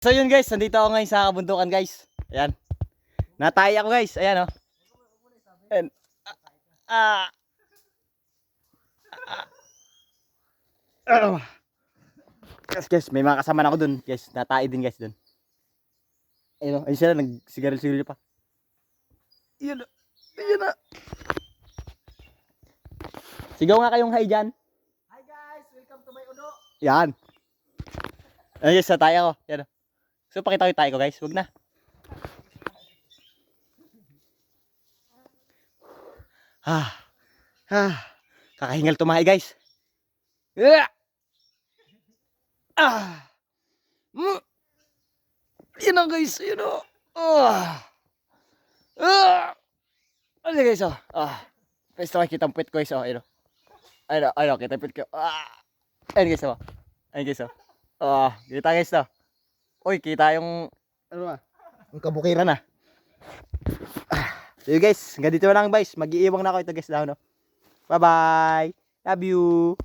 So yun guys, nandito ako ngayon sa kabundukan guys. Ayan. Natay ako guys. Ayan oh. Ayan. Ah. Ah. Ah. Guys, guys, may mga kasama na ako dun. Guys, natay din guys dun. Ayun oh. Ayun sila, nagsigarilyo pa. Ayun oh. Ayun na. Sigaw nga kayong hi dyan. Hi guys, welcome to my udo. Yan. Ayun guys, natay ako. Yan oh. So pakita ko tayo ko guys. Huwag na. Ah. Ah. Kakahingal tumahi guys. Ah. Ah. Mm. Yan na guys. Yan o. Ah. Ah. Ano guys oh. Ah. Pwede makikita ang puwet ko guys oh. Oh. Ayun oh. Kita ang puwet ko. Ah. Ayun guys oh. Ayun guys oh. Ah. Kita guys oh. Uy, kita yung ano ba? Yung kabukiran na. So guys, hanggang dito na lang guys. Mag-iiwang na ako ito guys daw no. Bye bye. Love you.